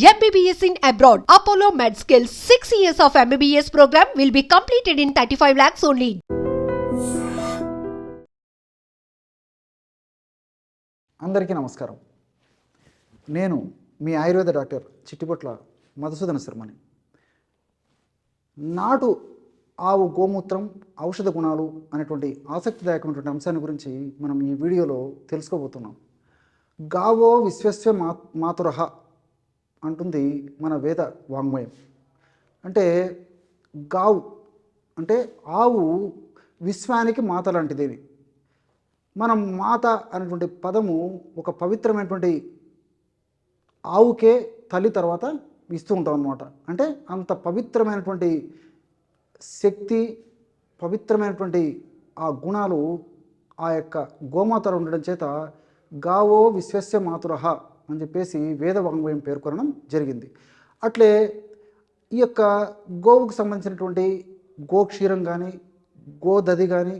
MBBS in abroad. Apollo MedSkill 6 years of MBBS program will be completed in 35 lakhs only. అందరికీ నమస్కారం నేను మీ Ayurveda doctor Chittipotla Madhusudana శర్మని నాటు ఆవు గోమూత్రం ఔషధ గుణాలు అనేటువంటి ఆసక్తిదాయకమైనటువంటి అంశాన్ని గురించి మనం ఈ వీడియోలో తెలుసుకోబోతున్నాం గావో విశ్వస్వ మా మాతురహ అంటుంది మన వేద వాంగ్మయం. అంటే గావు అంటే ఆవు విశ్వానికి మాత లాంటిదేవి మనం మాత అనేటువంటి పదము ఒక పవిత్రమైనటువంటి ఆవుకే తల్లి తర్వాత ఇస్తూ ఉంటాం అనమాట అంటే అంత పవిత్రమైనటువంటి శక్తి పవిత్రమైనటువంటి ఆ గుణాలు ఆ యొక్క గోమాతలో ఉండడం చేత గావో విశ్వస్య మాతురహ అని చెప్పేసి వేద వాంగ్మయం పేర్కొనడం జరిగింది. అట్లే ఈ యొక్క గోవుకు సంబంధించినటువంటి గోక్షీరం కానీ గోదది కానీ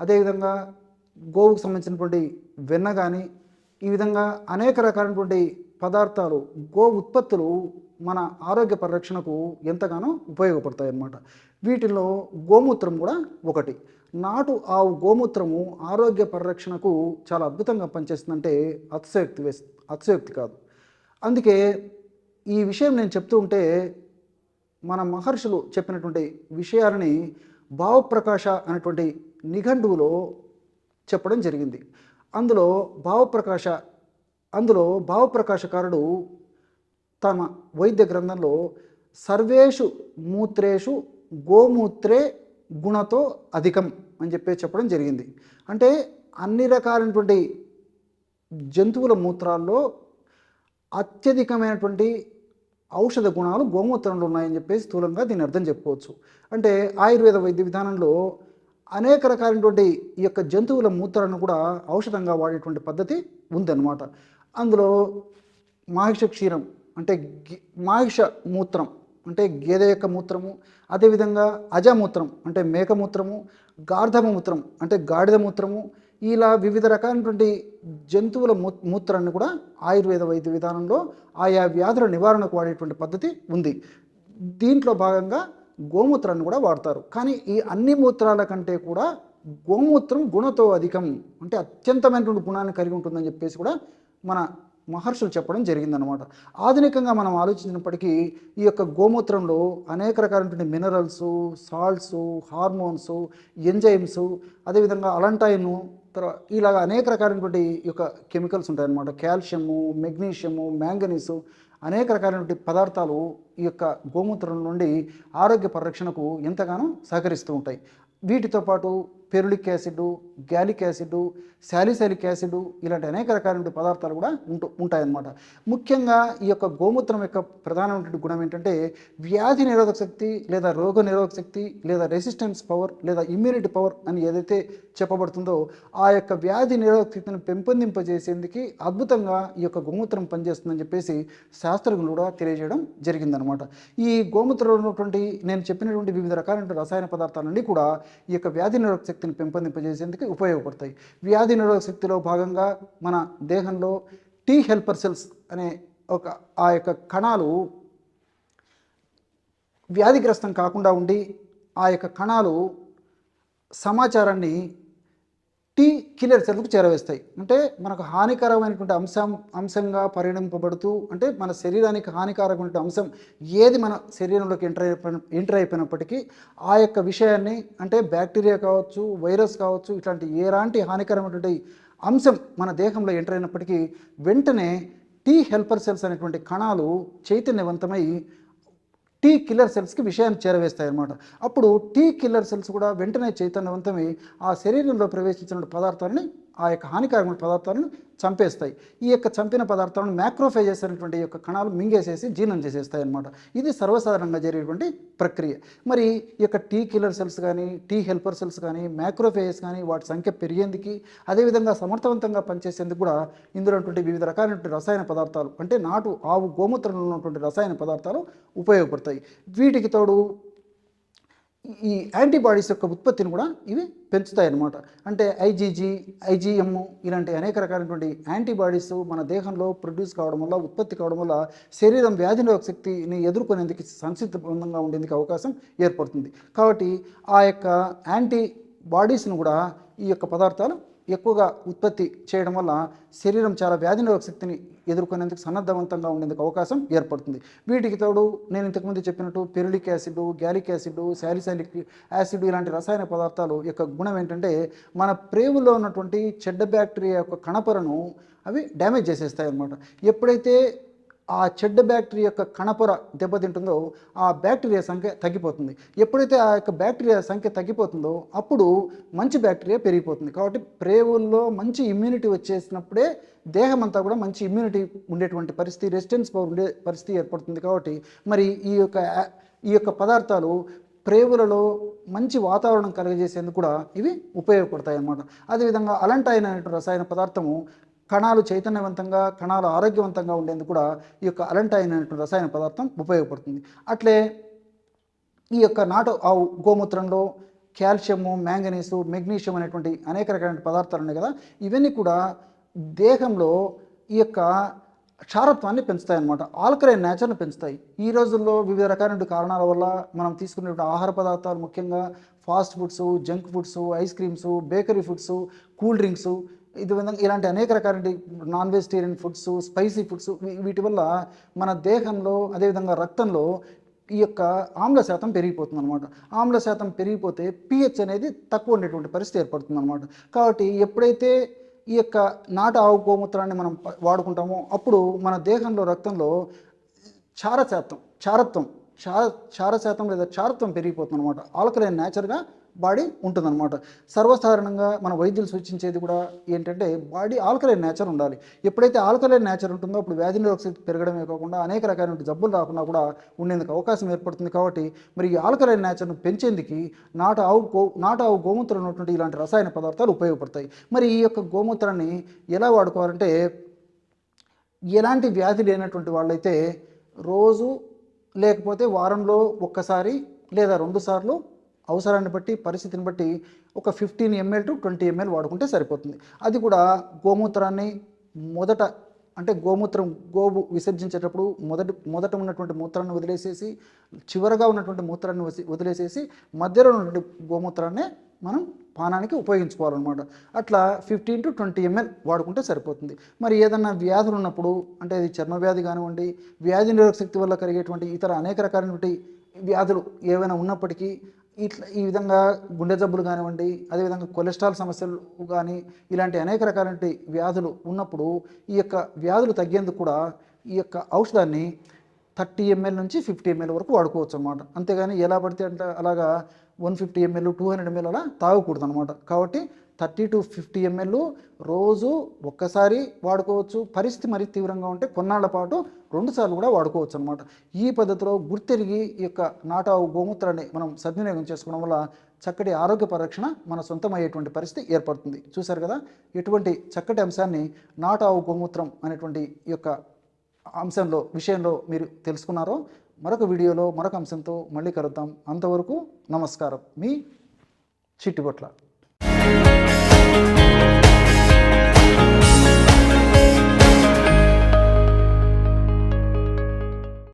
అదేవిధంగా గోవుకు సంబంధించినటువంటి వెన్న కానీ ఈ విధంగా అనేక రకాలైనటువంటి పదార్థాలు గో ఉత్పత్తులు మన ఆరోగ్య పరిరక్షణకు ఎంతగానో ఉపయోగపడతాయి అన్నమాట వీటిలో గోమూత్రం కూడా ఒకటి. నాటు ఆవు గోమూత్రము ఆరోగ్య పరిరక్షణకు చాలా అద్భుతంగా పనిచేస్తుందంటే అతిశయోక్తి వేస్ అతిశయోక్తి కాదు. అందుకే ఈ విషయం నేను చెప్తూ ఉంటే మన మహర్షులు చెప్పినటువంటి విషయాలని భావప్రకాశ అనేటువంటి నిఘంటువులో చెప్పడం జరిగింది. అందులో భావప్రకాశ అందులో భావప్రకాశకారుడు తన వైద్య గ్రంథంలో సర్వేషు మూత్రేషు గోమూత్రే గుణతో అధికం అని చెప్పి చెప్పడం జరిగింది. అంటే అన్ని రకాలైనటువంటి జంతువుల మూత్రాల్లో అత్యధికమైనటువంటి ఔషధ గుణాలు గోమూత్రంలో ఉన్నాయని చెప్పేసి స్థూలంగా దీని అర్థం చెప్పుకోవచ్చు. అంటే ఆయుర్వేద వైద్య విధానంలో అనేక రకాలైనటువంటి ఈ యొక్క జంతువుల మూత్రాలను కూడా ఔషధంగా వాడేటువంటి పద్ధతి ఉందన్నమాట. అందులో మాహిష క్షీరం అంటే మాహిష మూత్రం అంటే గేదె యొక్క మూత్రము అదేవిధంగా అజమూత్రం అంటే మేక మూత్రము గార్ధమ మూత్రం అంటే గాడిద మూత్రము ఇలా వివిధ రకాలైనటువంటి జంతువుల మూ మూత్రాన్ని కూడా ఆయుర్వేద వైద్య విధానంలో ఆయా వ్యాధుల నివారణకు వాడేటువంటి పద్ధతి ఉంది. దీంట్లో భాగంగా గోమూత్రాన్ని కూడా వాడతారు. కానీ ఈ అన్ని మూత్రాల కంటే కూడా గోమూత్రం గుణతో అధికం అంటే అత్యంతమైనటువంటి గుణాన్ని కలిగి ఉంటుందని చెప్పేసి కూడా మన మహర్షులు చెప్పడం జరిగిందనమాట ఆధునికంగా మనం ఆలోచించినప్పటికీ ఈ యొక్క గోమూత్రంలో అనేక రకాలైనటువంటి మినరల్స్ సాల్ట్స్ హార్మోన్స్ ఎంజైమ్స్ అదేవిధంగా అలంటైను తర్వాత ఇలాగ అనేక రకాలైనటువంటి ఈ యొక్క కెమికల్స్ ఉంటాయన్నమాట. కాల్షియము మెగ్నీషియము మ్యాంగనీసు అనేక రకాలైనటువంటి పదార్థాలు ఈ యొక్క గోమూత్రం నుండి ఆరోగ్య పరిరక్షణకు ఎంతగానో సహకరిస్తూ ఉంటాయి. వీటితో పాటు ferulic acid gallic acid salicylic acid ఇలాంటి అనేక రకాలైన పదార్థాలు కూడా ఉంటూ ఉంటాయన్నమాట. ముఖ్యంగా ఈ యొక్క గోమూత్రం యొక్క ప్రధానమైనటువంటి గుణం ఏంటంటే వ్యాధి నిరోధక శక్తి లేదా రోగ నిరోధక శక్తి లేదా రెసిస్టెన్స్ పవర్ లేదా ఇమ్యూనిటీ పవర్ అని ఏదైతే చెప్పబడుతుందో ఆ యొక్క వ్యాధి నిరోధక శక్తిని పెంపొందింపజేసేందుకు అద్భుతంగా ఈ యొక్క గోమూత్రం పనిచేస్తుందని చెప్పేసి శాస్త్రజ్ఞులు కూడా తెలియజేయడం జరిగిందనమాట ఈ గోమూత్రంలో ఉన్నటువంటి నేను చెప్పినటువంటి వివిధ రకాలైన రసాయన పదార్థాలన్నీ కూడా ఈ యొక్క వ్యాధి నిరోధక శక్తి శక్తిని పెంపొందింపజేసేందుకు ఉపయోగపడతాయి. వ్యాధి నిరోధక శక్తిలో భాగంగా మన దేహంలో టీ హెల్పర్ సెల్స్ అనే ఒక ఆ యొక్క కణాలు వ్యాధిగ్రస్తం కాకుండా ఉండి ఆ యొక్క కణాలు సమాచారాన్ని టీ కిల్లర్ సెల్కు చేరవేస్తాయి. అంటే మనకు హానికరమైనటువంటి అంశం అంశంగా పరిగణింపబడుతూ అంటే మన శరీరానికి హానికరమైనటువంటి అంశం ఏది మన శరీరంలోకి ఎంటర్ అయిపోయిన ఎంటర్ అయిపోయినప్పటికీ ఆ యొక్క విషయాన్ని అంటే బ్యాక్టీరియా కావచ్చు వైరస్ కావచ్చు ఇట్లాంటి ఎలాంటి హానికరమైనటువంటి అంశం మన దేహంలో ఎంటర్ అయినప్పటికీ వెంటనే టీ హెల్పర్ సెల్స్ అనేటువంటి కణాలు చైతన్యవంతమై టీ కిల్లర్ సెల్స్కి విషయాన్ని చేరవేస్తాయి అన్నమాట అప్పుడు టీ కిల్లర్ సెల్స్ కూడా వెంటనే చైతన్యవంతమై ఆ శరీరంలో ప్రవేశించిన పదార్థాలని ఆ యొక్క హానికరమైన పదార్థాలను చంపేస్తాయి. ఈ యొక్క చంపిన పదార్థాలను మ్యాక్రోఫైజెస్ అనేటువంటి యొక్క కణాలు మింగేసేసి జీర్ణం చేసేస్తాయి అనమాట ఇది సర్వసాధారణంగా జరిగేటువంటి ప్రక్రియ. మరి ఈ యొక్క టీ కిల్లర్ సెల్స్ కానీ టీ హెల్పర్ సెల్స్ కానీ మ్యాక్రోఫైజెస్ కానీ వాటి సంఖ్య పెరిగేందుకు అదేవిధంగా సమర్థవంతంగా పనిచేసేందుకు కూడా ఇందులో వివిధ రకాలైనటువంటి రసాయన పదార్థాలు అంటే నాటు ఆవు గోమూత్రంలో ఉన్నటువంటి రసాయన పదార్థాలు ఉపయోగపడతాయి. వీటికి తోడు ఈ యాంటీబాడీస్ యొక్క ఉత్పత్తిని కూడా ఇవి పెంచుతాయి అన్నమాట అంటే ఐజీజీ ఐజీఎం ఇలాంటి అనేక రకాలైనటువంటి యాంటీబాడీస్ మన దేహంలో ప్రొడ్యూస్ కావడం వల్ల ఉత్పత్తి కావడం వల్ల శరీరం వ్యాధి నిరోధక శక్తిని ఎదుర్కొనేందుకు సంసిద్ధంగా ఉండేందుకు అవకాశం ఏర్పడుతుంది. కాబట్టి ఆ యొక్క యాంటీ బాడీస్ను కూడా ఈ యొక్క పదార్థాలు ఎక్కువగా ఉత్పత్తి చేయడం వల్ల శరీరం చాలా వ్యాధి నిరోధక శక్తిని ఎదుర్కొనేందుకు సన్నద్ధవంతంగా ఉండేందుకు అవకాశం ఏర్పడుతుంది. వీటికి తోడు నేను ఇంతకుముందు చెప్పినట్టు ferulic acid gallic acid salicylic acid ఇలాంటి రసాయన పదార్థాలు యొక్క గుణం ఏంటంటే మన ప్రేవులో ఉన్నటువంటి చెడ్డ బ్యాక్టీరియా యొక్క కణపరను అవి డ్యామేజ్ చేసేస్తాయి అన్నమాట ఎప్పుడైతే ఆ చెడ్డ బ్యాక్టీరియా యొక్క కణపొర దెబ్బతింటుందో ఆ బ్యాక్టీరియా సంఖ్య తగ్గిపోతుంది. ఎప్పుడైతే ఆ యొక్క బ్యాక్టీరియా సంఖ్య తగ్గిపోతుందో అప్పుడు మంచి బ్యాక్టీరియా పెరిగిపోతుంది. కాబట్టి ప్రేవుల్లో మంచి ఇమ్యూనిటీ వచ్చేసినప్పుడే దేహం అంతా కూడా మంచి ఇమ్యూనిటీ ఉండేటువంటి పరిస్థితి రెసిస్టెన్స్ పవర్ ఉండే పరిస్థితి ఏర్పడుతుంది. కాబట్టి మరి ఈ యొక్క ఈ యొక్క పదార్థాలు ప్రేవులలో మంచి వాతావరణం కలుగజేసేందుకు కూడా ఇవి ఉపయోగపడతాయి అన్నమాట అదేవిధంగా అలంటైన్ అనేటువంటి రసాయన పదార్థము కణాలు చైతన్యవంతంగా కణాలు ఆరోగ్యవంతంగా ఉండేందుకు కూడా ఈ యొక్క అలంటైన్ అనేటువంటి రసాయన పదార్థం ఉపయోగపడుతుంది. అట్లే ఈ యొక్క నాటు ఆవు గోమూత్రంలో కాల్షియము మ్యాంగనీసు మెగ్నీషియం అనేటువంటి అనేక రకాలైన పదార్థాలు ఉన్నాయి కదా ఇవన్నీ కూడా దేహంలో ఈ యొక్క క్షారత్వాన్ని పెంచుతాయి అన్నమాట ఆల్కలైన్ నేచర్ని పెంచుతాయి. ఈ రోజుల్లో వివిధ రకాలైన కారణాల వల్ల మనం తీసుకునేటువంటి ఆహార పదార్థాలు ముఖ్యంగా fast foods junk foods ice creams bakery foods cool drinks ఇది విధంగా ఇలాంటి అనేక రకాల non vegetarian foods spicy foods వీటి వల్ల మన దేహంలో అదేవిధంగా రక్తంలో ఈ యొక్క ఆమ్ల శాతం పెరిగిపోతుంది అనమాట ఆమ్ల శాతం పెరిగిపోతే పిహెచ్ అనేది తక్కువ ఉండేటువంటి పరిస్థితి ఏర్పడుతుంది అనమాట కాబట్టి ఎప్పుడైతే ఈ యొక్క నాటు ఆవు గోమూత్రాన్ని మనం వాడుకుంటామో అప్పుడు మన దేహంలో రక్తంలో క్షార శాతం క్షారత్వం క్షార క్షార శాతం లేదా క్షారత్వం పెరిగిపోతుంది అనమాట ఆల్కలైన్ నేచర్గా బాడీ ఉంటుందన్నమాట. సర్వసాధారణంగా మన వైద్యులు సూచించేది కూడా ఏంటంటే బాడీ ఆల్కలైన్ నేచర్ ఉండాలి. ఎప్పుడైతే ఆల్కలైన్ నేచర్ ఉంటుందో అప్పుడు వ్యాధి నిరోధక పెరగడమే కాకుండా అనేక రకాలైన జబ్బులు రాకుండా కూడా ఉండేందుకు అవకాశం ఏర్పడుతుంది కాబట్టి మరి ఈ ఆల్కలైన్ నేచర్ను పెంచేందుకు నాటు ఆవు గో నాటు ఆవు గోమూత్రం ఉన్నటువంటి ఇలాంటి రసాయన పదార్థాలు ఉపయోగపడతాయి. మరి ఈ యొక్క గోమూత్రాన్ని ఎలా వాడుకోవాలంటే ఎలాంటి వ్యాధి లేనటువంటి వాళ్ళైతే రోజు లేకపోతే వారంలో ఒక్కసారి లేదా రెండుసార్లు అవసరాన్ని బట్టి పరిస్థితిని బట్టి ఒక fifteen ml to twenty ml వాడుకుంటే సరిపోతుంది. అది కూడా గోమూత్రాన్ని మొదట అంటే గోమూత్రం గోవు విసర్జించేటప్పుడు మొదటి మొదట ఉన్నటువంటి మూత్రాన్ని వదిలేసేసి చివరగా ఉన్నటువంటి మూత్రాన్ని వసి- వదిలేసేసి మధ్యలో ఉన్నటువంటి గోమూత్రాన్ని మనం పానానికి ఉపయోగించుకోవాలన్నమాట. అట్లా ఫిఫ్టీన్ టు ట్వంటీ ఎంఎల్ వాడుకుంటే సరిపోతుంది. మరి ఏదన్నా వ్యాధులు ఉన్నప్పుడు అంటే అది చర్మ వ్యాధి కానివ్వండి వ్యాధి నిరోధక శక్తి వల్ల కలిగేటువంటి ఇతర అనేక రకాలైనటువంటి వ్యాధులు ఏవైనా ఉన్నప్పటికీ ఇట్లా ఈ విధంగా గుండె జబ్బులు కానివ్వండి అదేవిధంగా కొలెస్ట్రాల్ సమస్యలు కానీ ఇలాంటి అనేక రకాలంటి వ్యాధులు ఉన్నప్పుడు ఈ యొక్క వ్యాధులు తగ్గేందుకు కూడా ఈ యొక్క ఔషధాన్ని థర్టీ ఎంఎల్ నుంచి ఫిఫ్టీ ఎంఎల్ వరకు వాడుకోవచ్చు అనమాట అంతేగాని ఎలా పడితే అంటే అలాగా one fifty ml two hundred ml అలా తాగకూడదు అనమాట కాబట్టి థర్టీ టు ఫిఫ్టీ ఎంఎల్ రోజు ఒక్కసారి వాడుకోవచ్చు. పరిస్థితి మరీ తీవ్రంగా ఉంటే కొన్నాళ్ళ పాటు రెండుసార్లు కూడా వాడుకోవచ్చు అనమాట ఈ పద్ధతిలో గుర్తెరిగి ఈ యొక్క నాటావు గోమూత్రాన్ని మనం సద్వినియోగం చేసుకోవడం వల్ల చక్కటి ఆరోగ్య పరిరక్షణ మన సొంతమయ్యేటువంటి పరిస్థితి ఏర్పడుతుంది. చూశారు కదా? ఎటువంటి చక్కటి అంశాన్ని నాటావు గోమూత్రం అనేటువంటి ఈ యొక్క అంశంలో విషయంలో మీరు తెలుసుకున్నారో మరొక వీడియోలో మరొక అంశంతో మళ్ళీ కలుద్దాం. అంతవరకు నమస్కారం. మీ చిట్టుబొట్ల.